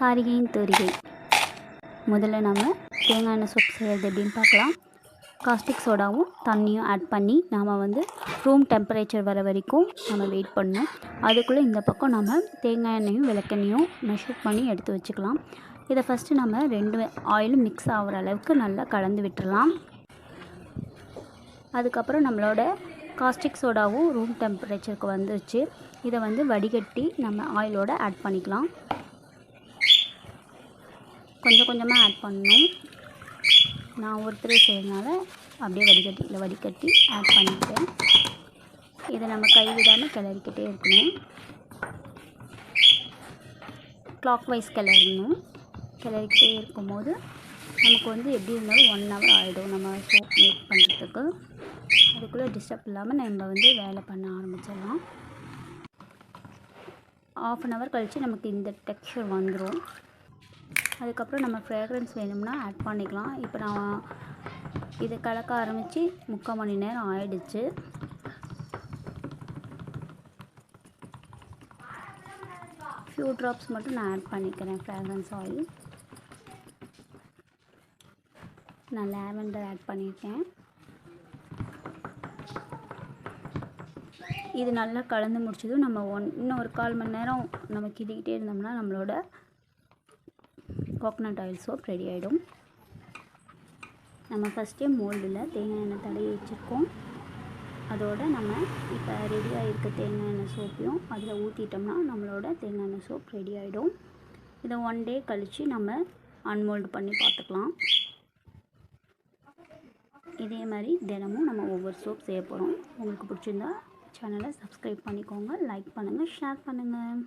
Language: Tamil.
காரிகையின் தூரிகை. முதல்ல நம்ம தேங்காய் எண்ணெய் சோப் செய்கிறது எப்படின்னு பார்க்கலாம். காஸ்டிக் சோடாவும் தண்ணியும் ஆட் பண்ணி நாம் வந்து ரூம் டெம்பரேச்சர் வர வரைக்கும் நம்ம வெயிட் பண்ணணும். அதுக்குள்ளே இந்த பக்கம் நம்ம தேங்காய் எண்ணெயும் விளக்கெண்ணையும் மெஷர் பண்ணி எடுத்து வச்சுக்கலாம். இதை ஃபஸ்ட்டு நம்ம ரெண்டு ஆயிலும் மிக்ஸ் ஆகிற அளவுக்கு நல்லா கலந்து விட்டுறலாம். அதுக்கப்புறம் நம்மளோட காஸ்டிக் சோடாவும் ரூம் டெம்பரேச்சருக்கு வந்துருச்சு. இதை வந்து வடிகட்டி நம்ம ஆயிலோட ஆட் பண்ணிக்கலாம். கொஞ்சம் கொஞ்சமாக ஆட் பண்ணணும் நான் ஒருத்தர் செய்யறதுனால அப்படியே வடிகட்டியில் வடிகட்டி ஆட் பண்ணிட்டேன். இதை நம்ம கைவிடாமல் கிளறிக்கிட்டே இருக்கணும். Clock wise கிளறணும். கிளறிக்கிட்டே இருக்கும்போது நமக்கு வந்து எப்படி இருந்தாலும் ஒன் ஹவர் ஆகிடும் நம்ம சோப் மேக் பண்ணுறதுக்கு அதுக்குள்ளே டிஸ்டர்ப் இல்லாமல் நம்ம வந்து வேலை பண்ண ஆரம்பிச்சிடலாம். ஆஃப் அன் ஹவர் கழித்து நமக்கு இந்த டெக்ஸ்டர் வந்துடும் அதுக்கப்புறம் நம்ம ஃப்ரேக்ரன்ஸ் வேணும்னா ஆட் பண்ணிக்கலாம். இப்போ நான் இதை கலக்க ஆரம்பித்து முக்கால் மணி நேரம் ஆயிடுச்சு. ஃபியூ ட்ராப்ஸ் மட்டும் நான் ஆட் பண்ணிக்கிறேன் ஃப்ராக்ரன்ஸ் ஆயில் நான் லேவெண்டர் ஆட் பண்ணியிருக்கேன். இது நல்லா கலந்து முடிச்சதும் நம்ம ஒன் இன்னும் ஒரு கால் மணி நேரம் நம்ம கிட்டிக்கிட்டே இருந்தோம்னா நம்மளோட கோகனட் ஆயில் சோப் ரெடி ஆகிடும் நம்ம ஃபஸ்ட்டே மோல்டில் தேங்காய் எண்ணெய் தடவி வச்சுருக்கோம். அதோடு நம்ம இப்போ ரெடியாக இருக்க தேங்காய் எண்ணெய் சோப்பையும் அதில் ஊற்றிட்டோம்னா நம்மளோட தேங்காய் எண்ணெய் சோப் ரெடி ஆகிடும் இதை ஒன் டே கழித்து நம்ம அன்மோல்டு பண்ணி பார்த்துக்கலாம். இதே மாதிரி தினமும் நம்ம ஒவ்வொரு சோப் செய்ய போகிறோம் உங்களுக்கு பிடிச்சிருந்தா சேனலை சப்ஸ்கிரைப் பண்ணிக்கோங்க லைக் பண்ணுங்கள் ஷேர் பண்ணுங்கள்